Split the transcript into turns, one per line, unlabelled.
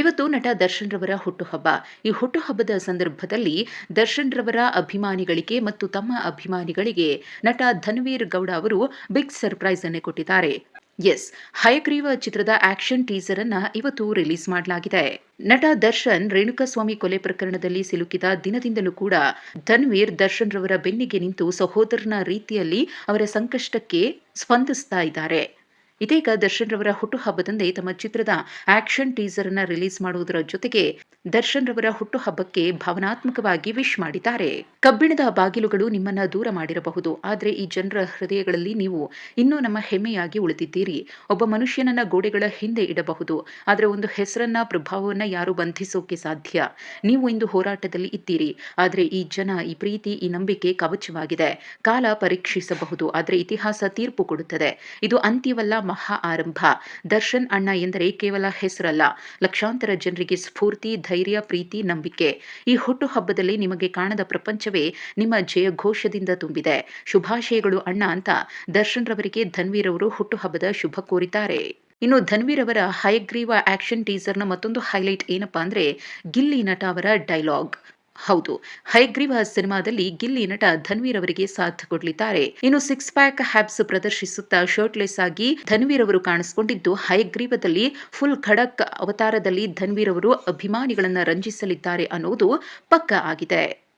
ಇವತ್ತು ನಟ ದರ್ಶನ್ ರವರ ಹುಟ್ಟುಹಬ್ಬ. ಈ ಹುಟ್ಟುಹಬ್ಬದ ಸಂದರ್ಭದಲ್ಲಿ ದರ್ಶನ್ ರವರ ಅಭಿಮಾನಿಗಳಿಗೆ ಮತ್ತು ತಮ್ಮ ಅಭಿಮಾನಿಗಳಿಗೆ ನಟ ಧನ್ವೀರ್ ಗೌಡ ಅವರು ಬಿಗ್ ಸರ್ಪ್ರೈಸ್ ಅನ್ನು ಕೊಟ್ಟಿದ್ದಾರೆ. ಎಸ್, ಹಯಗ್ರೀವ ಚಿತ್ರದ ಆಕ್ಷನ್ ಟೀಸರ್ ಅನ್ನ ಇವತ್ತು ರಿಲೀಸ್ ಮಾಡಲಾಗಿದೆ. ನಟ ದರ್ಶನ್ ರೇಣುಕಾಸ್ವಾಮಿ ಕೊಲೆ ಪ್ರಕರಣದಲ್ಲಿ ಸಿಲುಕಿದ ದಿನದಿಂದಲೂ ಕೂಡ ಧನ್ವೀರ್ ದರ್ಶನ್ ರವರ ಬೆನ್ನಿಗೆ ನಿಂತು ಸಹೋದರನ ರೀತಿಯಲ್ಲಿ ಅವರ ಸಂಕಷ್ಟಕ್ಕೆ ಸ್ಪಂದಿಸ್ತಾ ಇದ್ದಾರೆ. ಇದೀಗ ದರ್ಶನ್ ರವರ ಹುಟ್ಟುಹಬ್ಬದಂದೇ ತಮ್ಮ ಚಿತ್ರದ ಆಕ್ಷನ್ ಟೀಸರ್ ಅನ್ನ ರಿಲೀಸ್ ಮಾಡುವುದರ ಜೊತೆಗೆ ದರ್ಶನ್ ರವರ ಹುಟ್ಟುಹಬ್ಬಕ್ಕೆ ಭಾವನಾತ್ಮಕವಾಗಿ ವಿಶ್ ಮಾಡಿದ್ದಾರೆ. ಕಬ್ಬಿಣದ ಬಾಗಿಲುಗಳು ನಿಮ್ಮನ್ನ ದೂರ ಮಾಡಿರಬಹುದು. ಆದರೆ ಈ ಜನರ ಹೃದಯಗಳಲ್ಲಿ ನೀವು ಇನ್ನೂ ನಮ್ಮ ಹೆಮ್ಮೆಯಾಗಿ ಉಳಿದಿದ್ದೀರಿ. ಒಬ್ಬ ಮನುಷ್ಯನನ್ನ ಗೋಡೆಗಳ ಹಿಂದೆ ಇಡಬಹುದು. ಆದರೆ ಒಂದು ಹೆಸರನ್ನ, ಪ್ರಭಾವವನ್ನ ಯಾರು ಬಂಧಿಸೋಕೆ ಸಾಧ್ಯ. ನೀವು ಇಂದು ಹೋರಾಟದಲ್ಲಿ ಇದ್ದೀರಿ. ಆದರೆ ಈ ಜನ, ಈ ಪ್ರೀತಿ, ಈ ನಂಬಿಕೆ ಕವಚವಾಗಿದೆ. ಕಾಲ ಪರೀಕ್ಷಿಸಬಹುದು. ಆದರೆ ಇತಿಹಾಸ ತೀರ್ಪು ಕೊಡುತ್ತದೆ. ಇದು ಅಂತ್ಯವಲ್ಲ ಮಹಾ ಆರಂಭ ದರ್ಶನ್ ಅಣ್ಣ ಎಂದರೆ ಕೇವಲ ಹೆಸರಲ್ಲ, ಲಕ್ಷಾಂತರ ಜನರಿಗೆ ಸ್ಫೂರ್ತಿ, ಧೈರ್ಯ, ಪ್ರೀತಿ, ನಂಬಿಕೆ. ಈ ಹುಟ್ಟುಹಬ್ಬದಲ್ಲಿ ನಿಮಗೆ ಕಾಣದ ಪ್ರಪಂಚವೇ ನಿಮ್ಮ ಜಯಘೋಷದಿಂದ ತುಂಬಿದೆ. ಶುಭಾಶಯಗಳು ಅಣ್ಣ ಅಂತ ದರ್ಶನ್ ರವರಿಗೆ ಧನ್ವೀರ್ ಅವರು ಹುಟ್ಟುಹಬ್ಬದ ಶುಭ ಕೋರಿದ್ದಾರೆ. ಇನ್ನು ಧನ್ವೀರ್ ಅವರ ಹಯಗ್ರೀವ ಆಕ್ಷನ್ ಟೀಸರ್ನ ಮತ್ತೊಂದು ಹೈಲೈಟ್ ಏನಪ್ಪಾ ಅಂದ್ರೆ ಗಿಲ್ಲಿ ನಟ ಅವರ ಡೈಲಾಗ್. ಹೌದು. ಹೈಗ್ರೀವ ಸಿನಿಮಾದಲ್ಲಿ ಗಿಲ್ಲಿ ನಟ ಧನ್ವೀರ್ ಅವರಿಗೆ ಸಾಥ್ ಕೊಡಲಿದ್ದಾರೆ. ಇನ್ನು ಸಿಕ್ಸ್ ಪ್ಯಾಕ್ ಹ್ಯಾಬ್ಸ್ ಪ್ರದರ್ಶಿಸುತ್ತಾ ಶರ್ಟ್ಲೆಸ್ ಆಗಿ ಧನ್ವೀರ್ ಅವರು ಕಾಣಿಸಿಕೊಂಡಿದ್ದು, ಹೈಗ್ರೀವದಲ್ಲಿ ಫುಲ್ ಖಡಕ್ ಅವತಾರದಲ್ಲಿ ಧನ್ವೀರ್ ಅವರು ಅಭಿಮಾನಿಗಳನ್ನ ರಂಜಿಸಲಿದ್ದಾರೆ ಅನ್ನೋದು ಪಕ್ಕಾ ಆಗಿದೆ.